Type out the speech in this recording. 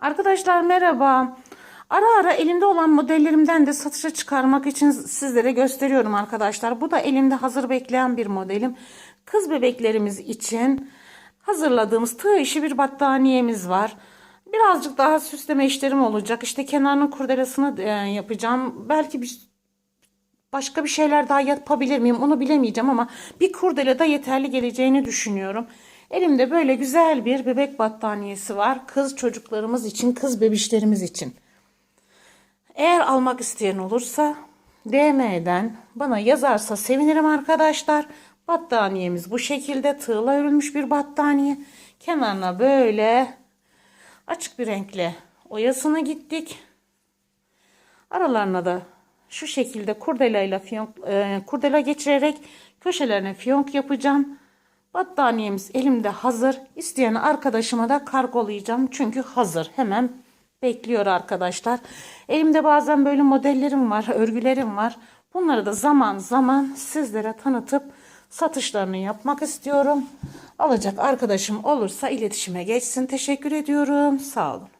Arkadaşlar merhaba. Ara ara elimde olan modellerimden de satışa çıkarmak için sizlere gösteriyorum arkadaşlar. Bu da elimde hazır bekleyen bir modelim. Kız bebeklerimiz için hazırladığımız tığ işi bir battaniyemiz var. Birazcık daha süsleme işlerim olacak. İşte kenarının kurdelesini yapacağım. Belki bir başka bir şeyler daha yapabilir miyim onu bilemeyeceğim ama bir kurdele de yeterli geleceğini düşünüyorum. Elimde böyle güzel bir bebek battaniyesi var. Kız çocuklarımız için, kız bebişlerimiz için. Eğer almak isteyen olursa DM'den bana yazarsa sevinirim arkadaşlar. Battaniyemiz bu şekilde tığla örülmüş bir battaniye. Kenarına böyle açık bir renkle oyasına gittik. Aralarına da şu şekilde kurdelayla fiyonk, e, kurdela geçirerek köşelerine fiyonk yapacağım. Battaniyemiz elimde hazır. İsteyen arkadaşıma da kargolayacağım. Çünkü hazır. Hemen bekliyor arkadaşlar. Elimde bazen böyle modellerim var, örgülerim var. Bunları da zaman zaman sizlere tanıtıp satışlarını yapmak istiyorum. Alacak arkadaşım olursa iletişime geçsin. Teşekkür ediyorum. Sağ olun.